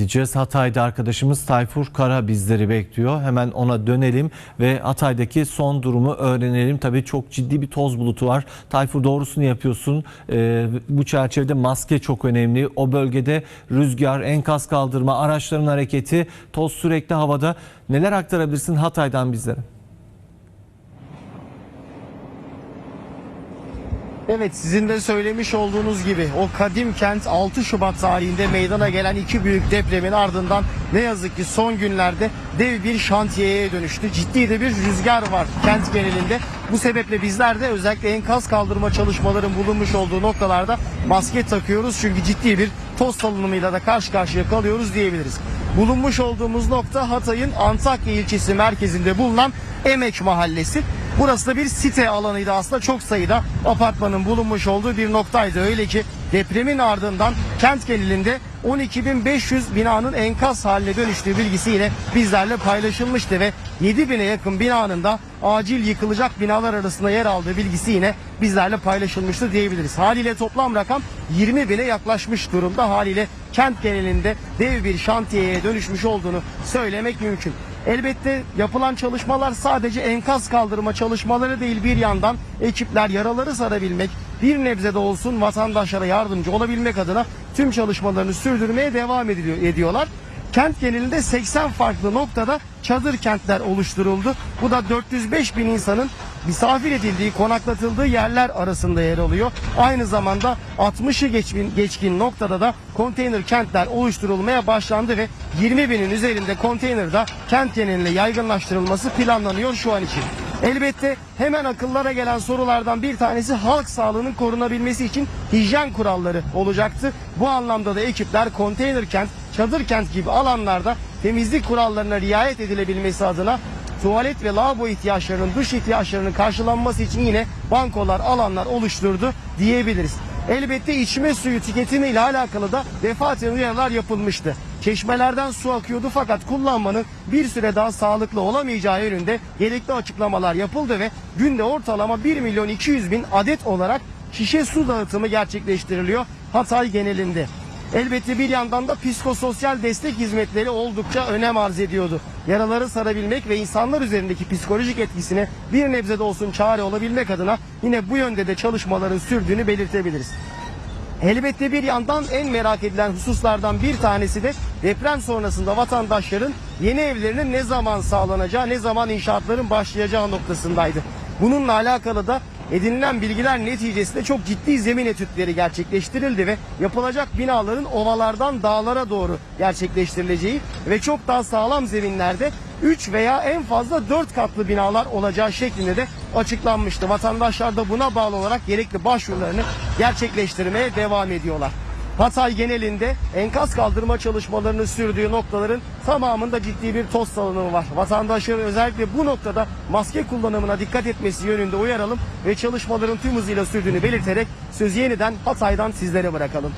Gideceğiz. Hatay'da arkadaşımız Tayfur Kara bizleri bekliyor. Hemen ona dönelim ve Hatay'daki son durumu öğrenelim. Tabii çok ciddi bir toz bulutu var. Tayfur doğrusunu yapıyorsun. Ee, bu çerçevede maske çok önemli. O bölgede rüzgar, enkaz kaldırma, araçların hareketi, toz sürekli havada. Neler aktarabilirsin Hatay'dan bizlere? Evet sizin de söylemiş olduğunuz gibi o kadim kent 6 Şubat tarihinde meydana gelen iki büyük depremin ardından ne yazık ki son günlerde dev bir şantiyeye dönüştü. Ciddi de bir rüzgar var kent genelinde. Bu sebeple bizler de özellikle enkaz kaldırma çalışmaların bulunmuş olduğu noktalarda maske takıyoruz. Çünkü ciddi bir toz salınımıyla da karşı karşıya kalıyoruz diyebiliriz. Bulunmuş olduğumuz nokta Hatay'ın Antakya ilçesi merkezinde bulunan Emek Mahallesi. Burası da bir site alanıydı aslında çok sayıda apartmanın bulunmuş olduğu bir noktaydı. Öyle ki depremin ardından kent genelinde 12.500 binanın enkaz haline dönüştüğü bilgisiyle bizlerle paylaşılmıştı ve 7.000'e yakın binanın da acil yıkılacak binalar arasında yer aldığı bilgisi yine bizlerle paylaşılmıştı diyebiliriz. Haliyle toplam rakam 20 bine yaklaşmış durumda. Haliyle kent genelinde dev bir şantiyeye dönüşmüş olduğunu söylemek mümkün. Elbette yapılan çalışmalar sadece enkaz kaldırma çalışmaları değil bir yandan ekipler yaraları sarabilmek, bir nebze de olsun vatandaşlara yardımcı olabilmek adına tüm çalışmalarını sürdürmeye devam ediyorlar. Kent genelinde 80 farklı noktada çadır kentler oluşturuldu. Bu da 405 bin insanın misafir edildiği, konaklatıldığı yerler arasında yer alıyor. Aynı zamanda 60'ı geçkin, geçkin noktada da konteyner kentler oluşturulmaya başlandı ve 20 binin üzerinde konteyner da kent genelinde yaygınlaştırılması planlanıyor şu an için. Elbette hemen akıllara gelen sorulardan bir tanesi halk sağlığının korunabilmesi için hijyen kuralları olacaktı. Bu anlamda da ekipler konteyner kent, çadır kent gibi alanlarda temizlik kurallarına riayet edilebilmesi adına tuvalet ve lavabo ihtiyaçlarının, duş ihtiyaçlarının karşılanması için yine bankolar, alanlar oluşturdu diyebiliriz. Elbette içme suyu tüketimiyle alakalı da defaten uyarılar yapılmıştı. Çeşmelerden su akıyordu fakat kullanmanın bir süre daha sağlıklı olamayacağı yönünde gerekli açıklamalar yapıldı ve günde ortalama 1 milyon 200 bin adet olarak şişe su dağıtımı gerçekleştiriliyor Hatay genelinde. Elbette bir yandan da psikososyal destek hizmetleri oldukça önem arz ediyordu. Yaraları sarabilmek ve insanlar üzerindeki psikolojik etkisine bir nebze de olsun çare olabilmek adına yine bu yönde de çalışmaların sürdüğünü belirtebiliriz. Elbette bir yandan en merak edilen hususlardan bir tanesi de deprem sonrasında vatandaşların yeni evlerinin ne zaman sağlanacağı, ne zaman inşaatların başlayacağı noktasındaydı. Bununla alakalı da edinilen bilgiler neticesinde çok ciddi zemin etütleri gerçekleştirildi ve yapılacak binaların ovalardan dağlara doğru gerçekleştirileceği ve çok daha sağlam zeminlerde 3 veya en fazla 4 katlı binalar olacağı şeklinde de açıklanmıştı. Vatandaşlar da buna bağlı olarak gerekli başvurularını gerçekleştirmeye devam ediyorlar. Hatay genelinde enkaz kaldırma çalışmalarını sürdüğü noktaların tamamında ciddi bir toz salınımı var. Vatandaşların özellikle bu noktada maske kullanımına dikkat etmesi yönünde uyaralım ve çalışmaların tüm hızıyla sürdüğünü belirterek sözü yeniden Hatay'dan sizlere bırakalım.